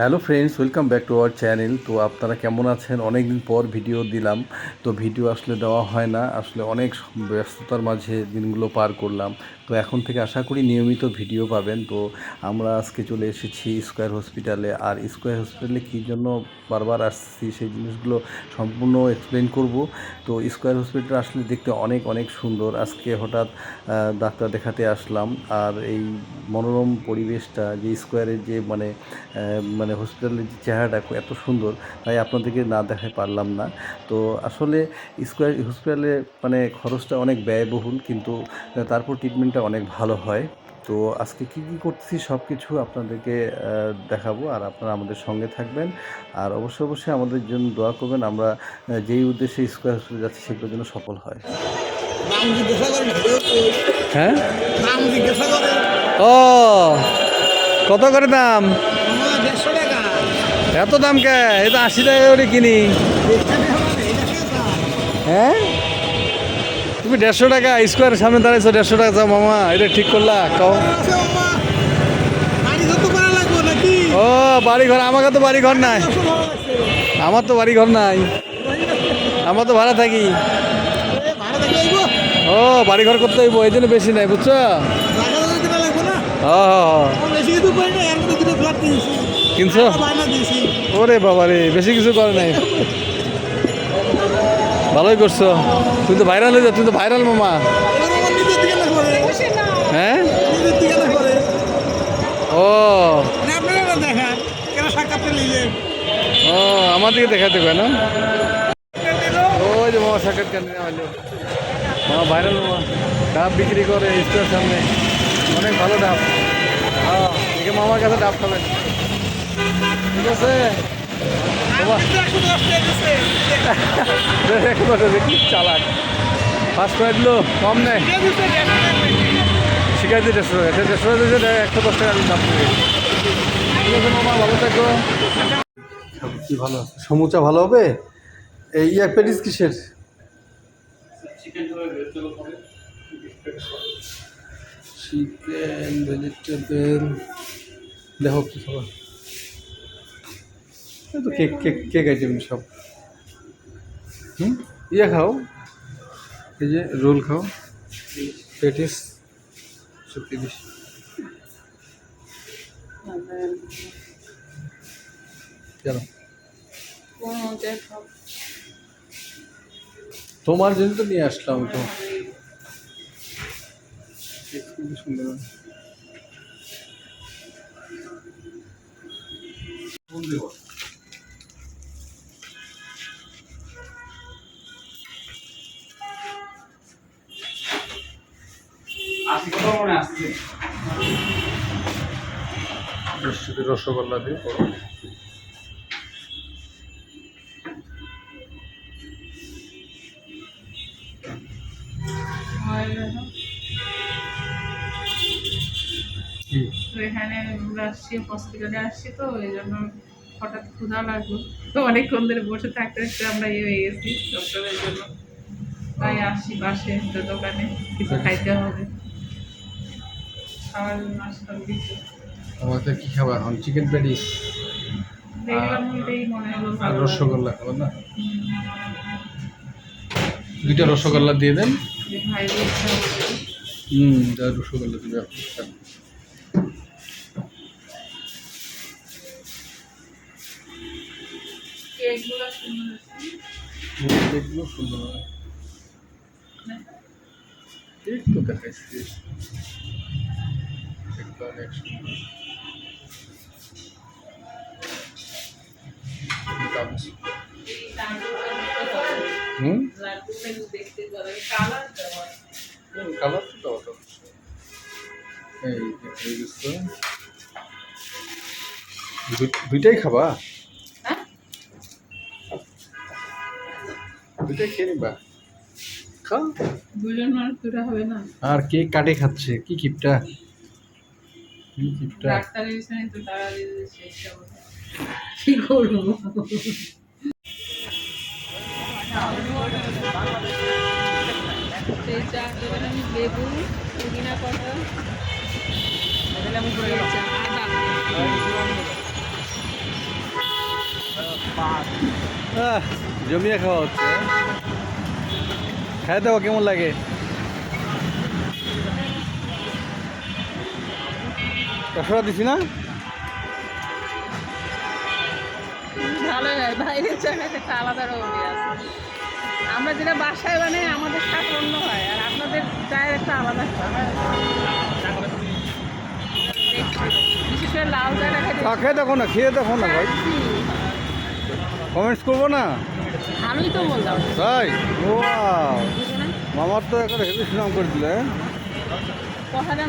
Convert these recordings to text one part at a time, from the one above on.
Hello friends, welcome back to our channel. তো আপনারা কেমন আছেন? অনেক দিন পর ভিডিও দিলাম। তো ভিডিও আসলে দেওয়া হয় না। আসলে অনেক ব্যস্ততার মাঝে দিনগুলো পার করলাম। তো এখন থেকে আশা করি নিয়মিত ভিডিও পাবেন। তো আমরা আজকে চলে এসেছি স্কোয়ার হসপিটালে আর স্কোয়ার হসপিটালে কী জন্য বারবার আসছি সেই জিনিসগুলো সম্পূর্ণ এক্সপ্লেন করব। তো স্কোয়ার হসপিটাল আসলে দেখতে অনেক অনেক সুন্দর। আজকে হঠাৎ ডাক্তার দেখাতে আসলাম। আর এই মনোরম পরিবেশটা, যে স্কোয়ারের যে মানে মানে হসপিটালের যে চেহারাটা এত সুন্দর, তাই আপনাদেরকে না দেখাতে পারলাম না। তো আসলে স্কোয়ার হসপিটালে মানে খরচটা অনেক ব্যয়বহুল। কিন্তু তারপর তারপর ট্রিটমেন্টটা অনেক ভালো হয়। তো আজকে কী কী করতেছি সব কিছু আপনাদেরকে দেখাবো আর আপনারা আমাদের সঙ্গে থাকবেন। আর অবশ্যই অবশ্যই আমাদের জন্য দোয়া করবেন। আমরা যেই উদ্দেশ্যে স্কোয়ার হসপিটাল যাচ্ছি সেগুলোর জন্য সফল হয়। হ্যাঁ? ও কত করে দাম? এত দাম কে? এটা আশি টাকা করে কিনি? হ্যাঁ? তুমি দেড়শো টাকা স্কোয়ারের সামনে দাঁড়াইছো, দেড়শো টাকা যাও মামা, এটা ঠিক করলা কও ও বাড়ি ঘর আমাকে তো বাড়ি ঘর নাই। আমার তো বাড়ি ঘর নাই আমরা তো ভাড়া থাকি? ও বাড়ি ঘর করতে হইব, এই জন্য বেশি নাই, বুঝছ কিনেছি। ওরে বাবা রে বেশি কিছু করে নাই ভালোই করছ। তুমি তো ভাইরাল হয়ে যাও তুই তো ভাইরাল মামা। হ্যাঁ। ও। ও দিকে দেখাতে কয় না? ওই যে মামা সাক্ষাৎ কেন হলো। মামা ভাইরাল মামা। ডাব বিক্রি করে স্টোর সামনে। অনেক ভালো ডাব। হ্যাঁ মামার কাছে ডাব খাবেন। ঠিক আছে? চালাক। ফার্স্ট কম নেই। দিয়ে দিছে, দেড়শো টাকা বেশি। শিখাইতে দেড়শো টাকা সে দেড়শো টাকা দিয়েছে একশো দশ টাকা দাম ঠিক আছে মামা ভালো থাকো। কি ভালো? সমুচা ভালো হবে? এই এক প্যাটিস কিসের? চিকেন ভেজিটেবল দেখো কি খাবার। এই তো কেক কেক কেক আইটেম সব। ইয়ে খাও। এই যে রোল খাও। পেটিস। সব তিরিশ কেন? তোমার জন্য তো নিয়ে আসলাম তো। খুবই সুন্দর বৃষ্টিতে রসগোল্লা দিয়ে তো এখানে আমরা আসছি হসপিটালে আসছি তো এই জন্য হঠাৎ ক্ষুধা লাগল। তো অনেকক্ষণ ধরে বসে থাকতে থাকতে আমরা ইয়ে হয়ে গেছি ডক্টরের জন্য। তাই আসছি পাশে দোকানে কিছু খাইতে হবে। আমাদের কি খাবার? এখন চিকেন প্যাটিস আর রসগোল্লা খাবার না? দুইটা রসগোল্লা দিয়ে দেন। হুম যা রসগোল্লা দিবে। কেকগুলো সুন্দর সুন্দর হয়। তো দেখাইছি। হুম দেখতে দেওয়া কালার এই দুইটাই খাবা? হ্যাঁ? দুইটাই খেয়ে নিবা। খাও। দুজন মানুষ দুটা হবে না। আর কে কাটে খাচ্ছে? কি কিপটা? কি কিপটা তো তারা দিয়ে শেষ হবে কি করব সেই চা দেবেন আমি লেবু পুদিনা পাতা এই চা, আদা জমিয়ে খাওয়া হচ্ছে খাই দেখো কেমন লাগে কষা দিছি না? ভালো একটা আলাদা রকমই আছে আমরা যেটা বাসায় বানাই আমাদের স্বাদ অন্য হয় আর আপনাদের চায়ের একটা আলাদা বিশেষ করে লাল চাটা খেয়ে দেখো না খেয়ে দেখো না ভাই। কমেন্টস করব না? ভালোই তো বললাম। তাই? ও মামার তো একটা হেভি সুনাম করে দিলে হ্যাঁ? মানে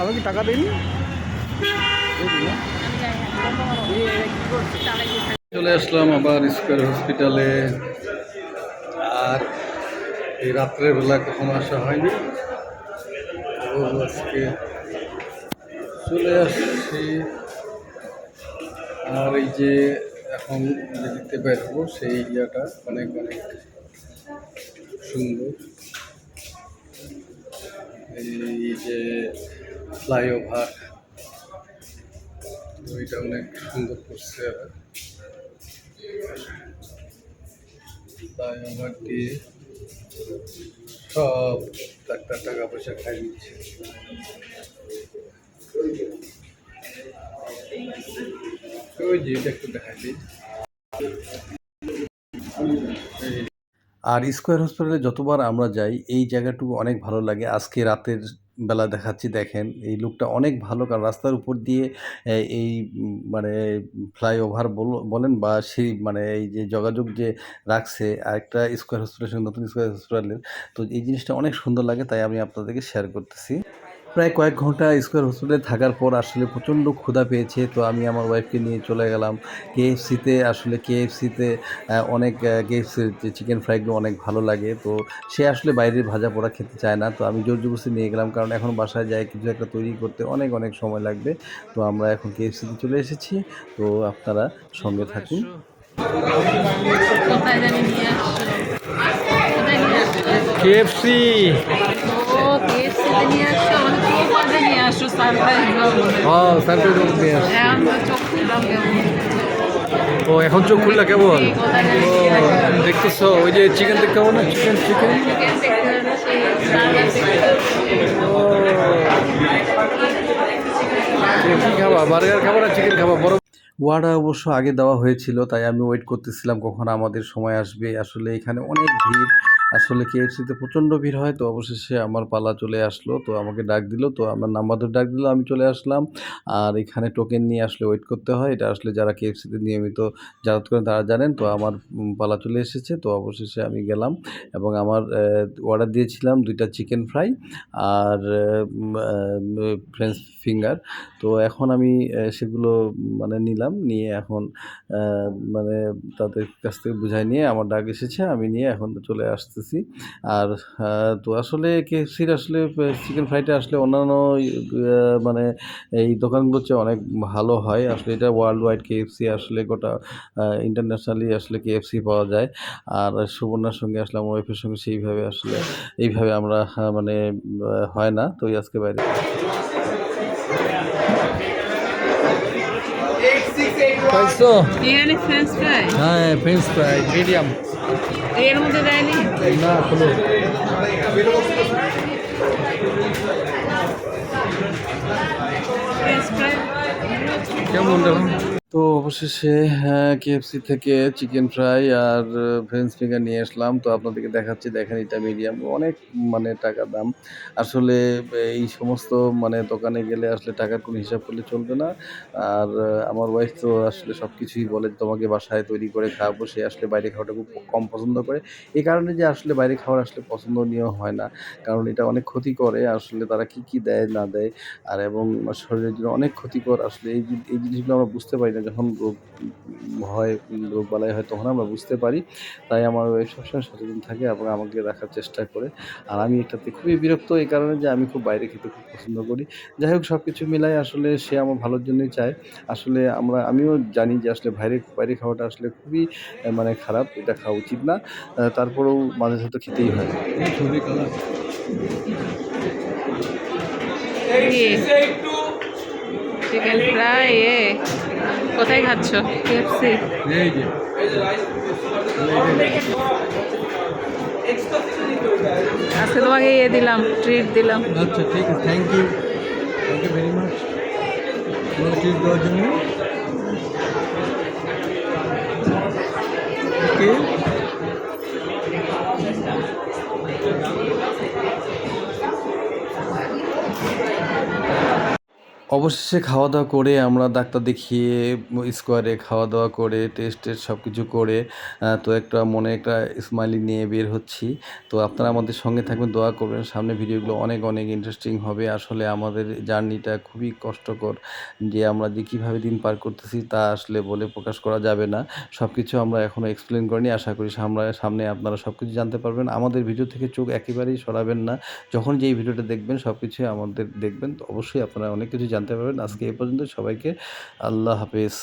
আমি কি টাকা দিইনি? চলে আসলাম আবার স্কোয়ার হসপিটালে। আর এই রাত্রের বেলা কখনো আসা হয়নি। আজকে চলে আসছি। আর এই যে এখন দেখতে পারব সেই এরিয়াটা অনেক অনেক সুন্দর। এই যে ফ্লাইওভার। ওইটা অনেক সুন্দর করছে ফ্লাইওভার দিয়ে সব ডাক্তার টাকা পয়সা খাই নিচ্ছে এটা আর স্কোয়ার হসপিটালে যতবার আমরা যাই, এই জায়গাটুকু অনেক ভালো লাগে। আজকে রাতের বেলা দেখাচ্ছি, দেখেন। এই লোকটা অনেক ভালো। কারণ রাস্তার উপর দিয়ে এই মানে ফ্লাইওভার বলেন বা সেই মানে এই যে যোগাযোগ যে রাখছে, আরেকটা স্কোয়ার হসপিটালের সঙ্গে নতুন স্কোয়ার হসপিটালের তো এই জিনিসটা অনেক সুন্দর লাগে, তাই আমি আপনাদেরকে শেয়ার করতেছি। প্রায় কয়েক ঘণ্টা স্কোয়ার হসপিটালে থাকার পর আসলে প্রচণ্ড ক্ষুধা পেয়েছে। তো আমি আমার ওয়াইফকে নিয়ে চলে গেলাম। কেএফসিতে আসলে কেএফসিতে অনেক কেএফসির যে চিকেন ফ্রাইগুলো অনেক ভালো লাগে। তো সে আসলে বাইরের ভাজা পোড়া খেতে চায় না। তো আমি জোর জবরদস্তি নিয়ে গেলাম কারণ এখন বাসায় যায় কিছু একটা তৈরি করতে অনেক অনেক সময় লাগবে। তো আমরা এখন কেএফসিতে চলে এসেছি। তো আপনারা সঙ্গে থাকুন। কেএফসি ও কেএফসিতে নিয়ে আসছো? সারপ্রাইজ নিয়ে কেমন ও এখন চোখ খুললা দেখতেছো ওই যে চিকেন দেখতে পাবো না চিকেন চিকেন চিকেন দেখতে বার্গার দেখতে খাবা? বার্গার খাবা না চিকেন খাবা? বড় ওয়ার্ডার অবশ্য আগে দেওয়া হয়েছিল তাই আমি ওয়েট করতেছিলাম কখন আমাদের সময় আসবে। আসলে এখানে অনেক ভিড়। আসলে কেএফসিতে প্রচণ্ড ভিড় হয়, তো অবশেষে আমার পালা চলে আসলো, তো আমাকে ডাক দিল, তো আমার নাম্বার ডাক দিল, আমি চলে আসলাম। আর এখানে টোকেন নিয়ে আসলে ওয়েট করতে হয়, এটা আসলে যারা কেএফসিতে নিয়মিত যাতায়াত করেন তারা জানেন, তো আমার পালা চলে এসেছে, তো অবশেষে আমি গেলাম এবং আমার অর্ডার দিয়েছিলাম দুইটা চিকেন ফ্রাই আর ফ্রেঞ্চ ফিঙ্গার তো এখন আমি সেগুলো মানে নিলাম, নিয়ে এখন মানে তাদের কাছ থেকে বুঝাই নিয়ে আমার ডাক এসেছে, আমি নিয়ে এখন চলে আসতেছি আর তো আসলে কেএফসির আসলে চিকেন ফ্রাইটা আসলে অন্যান্য মানে এই দোকানগুলোর চেয়ে অনেক ভালো হয়। আসলে এটা ওয়ার্ল্ড ওয়াইড কেএফসি আসলে গোটা ইন্টারন্যাশনালি আসলে কেএফসি পাওয়া যায়। আর সুবর্ণার সঙ্গে আসলে আমার ওয়াইফের সঙ্গে সেইভাবে আসলে এইভাবে আমরা মানে হয় না। তো এই আজকে বাইরে পাইছো? হ্যাঁ ফ্রেঞ্চ ফ্রাই মিডিয়াম এর মধ্যে দেয়নি? না খুলো কেমন দেখুন তো অবশেষে হ্যাঁ কেএফসি থেকে চিকেন ফ্রাই আর ফ্রেঞ্চ ফিঙ্গার নিয়ে আসলাম। তো আপনাদেরকে দেখাচ্ছি, দেখেন এটা মিডিয়াম অনেক মানে টাকা দাম। আসলে এই সমস্ত মানে দোকানে গেলে আসলে টাকার কোনো হিসাব করলে চলবে না। আর আমার ওয়াইফ তো আসলে সব কিছুই বলে তোমাকে বাসায় তৈরি করে খাওয়াবো। সে আসলে বাইরে খাওয়াটা খুব কম পছন্দ করে। এই কারণে যে আসলে বাইরে খাওয়ার আসলে পছন্দনীয় হয় না। কারণ এটা অনেক ক্ষতি করে, আসলে তারা কি কি দেয়, না দেয়। আর এবং শরীরের জন্য অনেক ক্ষতিকর আসলে এই এই জিনিসগুলো আমরা বুঝতে পারি না। যখন রোগ হয় রোগ বালাই হয় তখন আমরা বুঝতে পারি তাই আমার ওই সবসময় সচেতন থাকে এবং আমাকে রাখার চেষ্টা করে আর আমি এটাতে খুবই বিরক্ত এই কারণে যে আমি খুব বাইরে খেতে খুব পছন্দ করি যাই হোক সব কিছু মিলাই আসলে সে আমার ভালোর জন্যই চায় আসলে আমরা আমিও জানি যে আসলে বাইরে বাইরে খাওয়াটা আসলে খুবই মানে খারাপ এটা খাওয়া উচিত না তারপরেও মাঝে সাথে খেতেই হয় চিকেন ফ্রাই কোথায় খাচ্ছ? কেএফসি এই যে। আজকে তোমাকে ইয়ে দিলাম ট্রিট দিলাম। আচ্ছা ঠিক আছে thank you thank you very much তোমাকে ট্রিট দেওয়ার জন্য। ওকে অবশেষে খাওয়া দাওয়া করে আমরা ডাক্তার দেখিয়ে স্কোয়ারে খাওয়া দাওয়া করে, টেস্ট টেস্ট সব কিছু করে তো একটা মনে একটা স্মাইলি নিয়ে বের হচ্ছি। তো আপনারা আমাদের সঙ্গে থাকবেন, দোয়া করবেন। সামনে ভিডিওগুলো অনেক অনেক ইন্টারেস্টিং হবে। আসলে আমাদের জার্নিটা খুবই কষ্টকর যে আমরা যে কীভাবে দিন পার করতেছি তা আসলে বলে প্রকাশ করা যাবে না। সব কিছু আমরা এখনও এক্সপ্লেন করিনি। আশা করি সামনে সামনে আপনারা সব কিছু জানতে পারবেন। আমাদের ভিডিও থেকে চোখ একেবারেই সরাবেন না। যখন যেই ভিডিওটা দেখবেন সব কিছুই আমাদের দেখবেন। তো অবশ্যই আপনারা অনেক কিছু জানতে পারবেন। আজকে এই পর্যন্ত সবাইকে আল্লাহ হাফেজ।